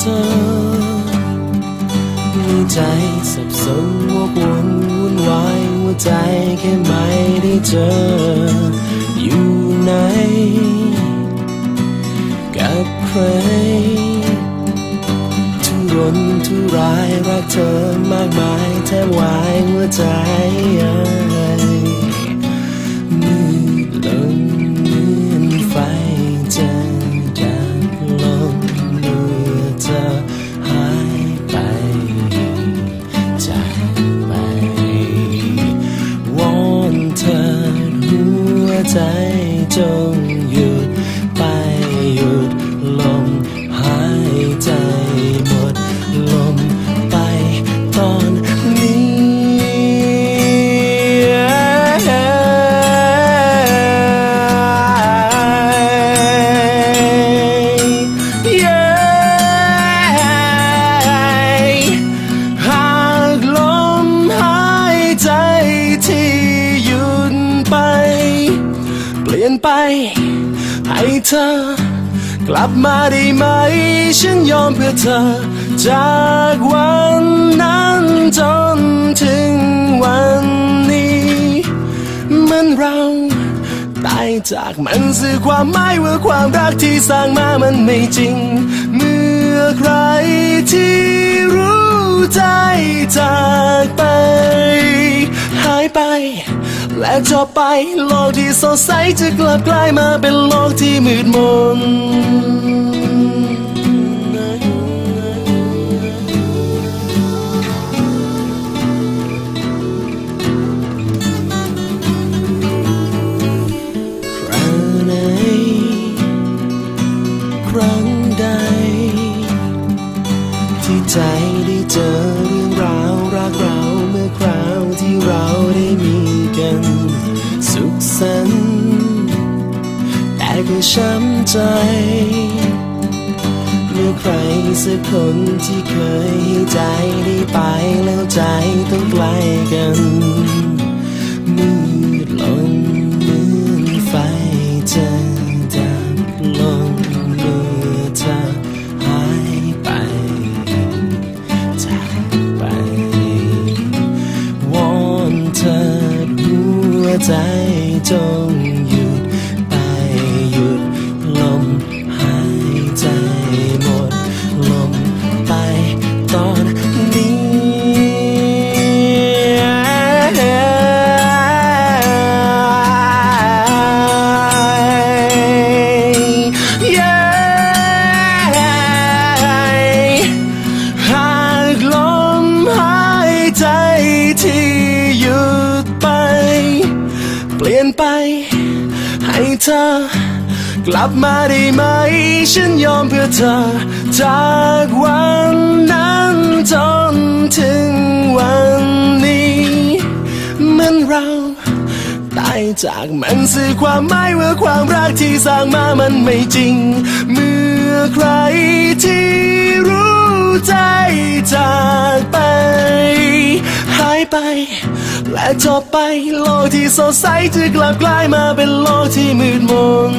เธอ มีใจสับสนวกวนวุ่นวายหัวใจแค่ไม่ได้เจอ อยู่ไหน กับใครทุรนทุรายรักเธอมากมายแทบวายหัวใจ วใไป ให้เธอกลับมาได้ไหม ฉันยอมเพื่อเธอ จากวันนั้นจนถึงวันนี้มันเราตายจากมันสื่อความหมายว่าความรักที่สร้างมามันไม่จริง เมื่อใครที่รู้ใจจากไป หายไป และจบไปโลกที่สดใสจะกลับกลายมาเป็นโลกที่มืดมน สุขสันต์แต่ก็ช้ำใจ เมื่อใครสักคนที่เคยให้ใจได้ไปแล้วใจต้องไกลกัน จงหยุดไปหยุดลมหายใจหมดลมไปตอนนี้หากลมหายใจที่ เธอ กลับมาได้ไหม ฉันยอมเพื่อเธอ จากวันนั้นจนถึงวันนี้มันเราตายจากมันสื่อความหมายว่าความรักที่สร้างมามันไม่จริงเมื่อ ไป และจบไปโลกที่สดใสจะกลับกลายมาเป็นโลกที่มืดมน